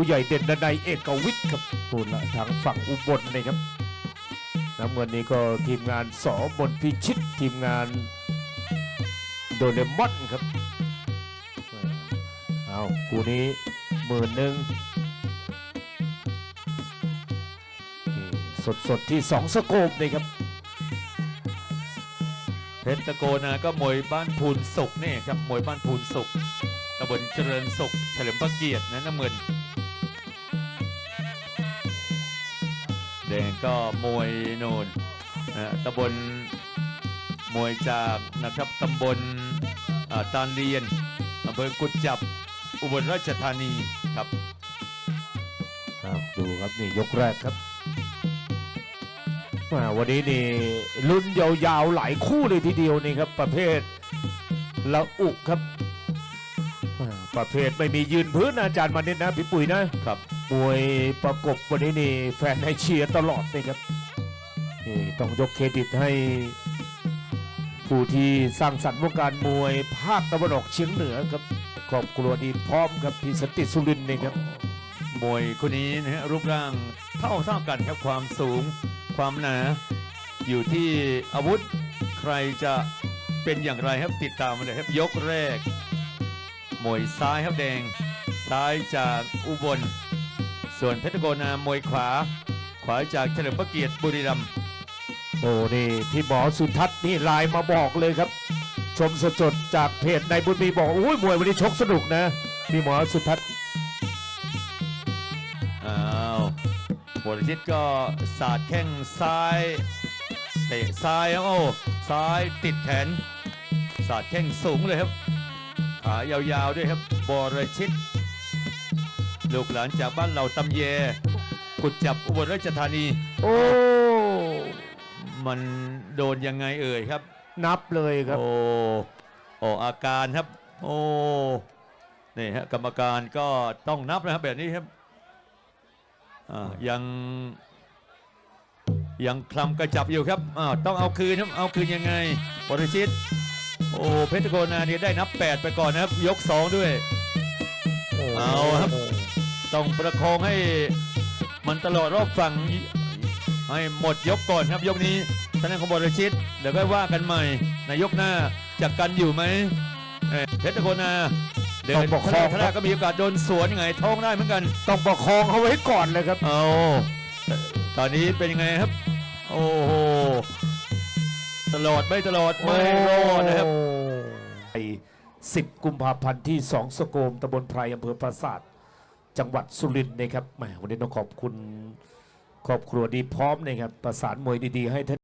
ผู้ใหญ่เด่นดนัยเอกวิทย์ครับพูดละทางฝั่งอุบลนะครับน้ำเงินนี้ก็ทีมงานสอบนพิชิตทีมงานโดเรมอนครับเอาคู่นี้หมื่นหนึ่งสดสดที่สองสโคปเลยครับ เพชรตะโกนะก็มวยบ้านพูนสุกนี่ครับมวยบ้านพูนสุกตำบลเจริญสุขเฉลิมพระเกียรตินะน้ำเงิน แดงก็มวยโนนนะตำบลมวยจากนะครับตำบลตาลเรียนอำเภอกุดจับอุบลราชธานีครับอ้าวดูครับนี่ยกแรกครับอ่าวันนี้นี่ลุ้นยาวๆหลายคู่เลยทีเดียวนี่ครับประเภทละอุครับ ประเภทไม่มียืนพื้นนะอาจารย์มานิดนะพี่ปุ๋ยนะครับมวยประกบวันนี้นี่แฟนให้เชียร์ตลอดเลยครับนี่ต้องยกเครดิตให้ ผู้ที่สร้างสรรค์วงการมวยภาคตะวันออกเฉียงเหนือครับครอบครัวดีพร้อมครับพี่สนติสุรินทร์นี่ครับมวยคนนี้นะฮะรูปร่างเท่าเท่ากันครับความสูงความหนา อยู่ที่อาวุธใครจะเป็นอย่างไรครับติดตามมาเลยครับยกแรก มวยซ้ายครับแดง ซ้ายจากอุบล ส่วนเพชรโกนามวยขวา ขวาจากเฉลิมพระเกียรติบุรีรัมย์โอ้นี่พี่หมอสุทัศน์นี่ไลน์มาบอกเลยครับ ชมสดๆจากเพจในบุญมีบอกอุ้ยมวยวันนี้ชกสนุกนะพี่หมอสุทัศน์อ้าวบรชิตก็สาดแข้งซ้ายเตะซ้ายครับโอ้ซ้ายติดแขนสาดแข้งสูงเลยครับ ขายาวๆด้วยครับบรชิตลูกหลานจากบ้านเหล่าตำเย กุดจับอุบลราชธานี โอ้ มันโดนยังไงเอ่ยครับ นับเลยครับ โอ้โอ้อาการครับ โอ้ นี่ฮะกรรมการก็ต้องนับนะครับแบบนี้ครับอ่ายังยังคลำกระจับอยู่ครับอ้าวต้องเอาคืนครับ เอาคืนยังไงบริชิต โอ้เพชรโกนาเนี่ยได้นับ 8 ไปก่อนนะครับ ยก 2 ด้วย เอาครับ ต้องประคองให้มันตลอดรอบฝั่งให้หมดยกก่อนครับยกนี้ท่านนของบริชิต เดี๋ยวก็ว่ากันใหม่ในยกหน้าจะกันอยู่ไหมเอ่อเพชรโกนาเดิต้อนงประคทะองเลทะเลก็มีโอกาสโดนสวนยังไงท้องได้เหมือนกัน ต้องประคองเขาไว้ก่อนเลยครับ เอาตอนนี้เป็นยังไงครับ โอ้โห ตลอดไม่ตลอดไม่รอดนะครับไอ้สิบกุมภาพันธ์ที่ 2 สโกมตำบลไพรอำเภอปราสาท จังหวัดสุรินทร์นะครับแหมวันนี้ต้องขอบคุณครอบครัวดีพร้อมนะครับประสานมวยดีๆให้ท่าน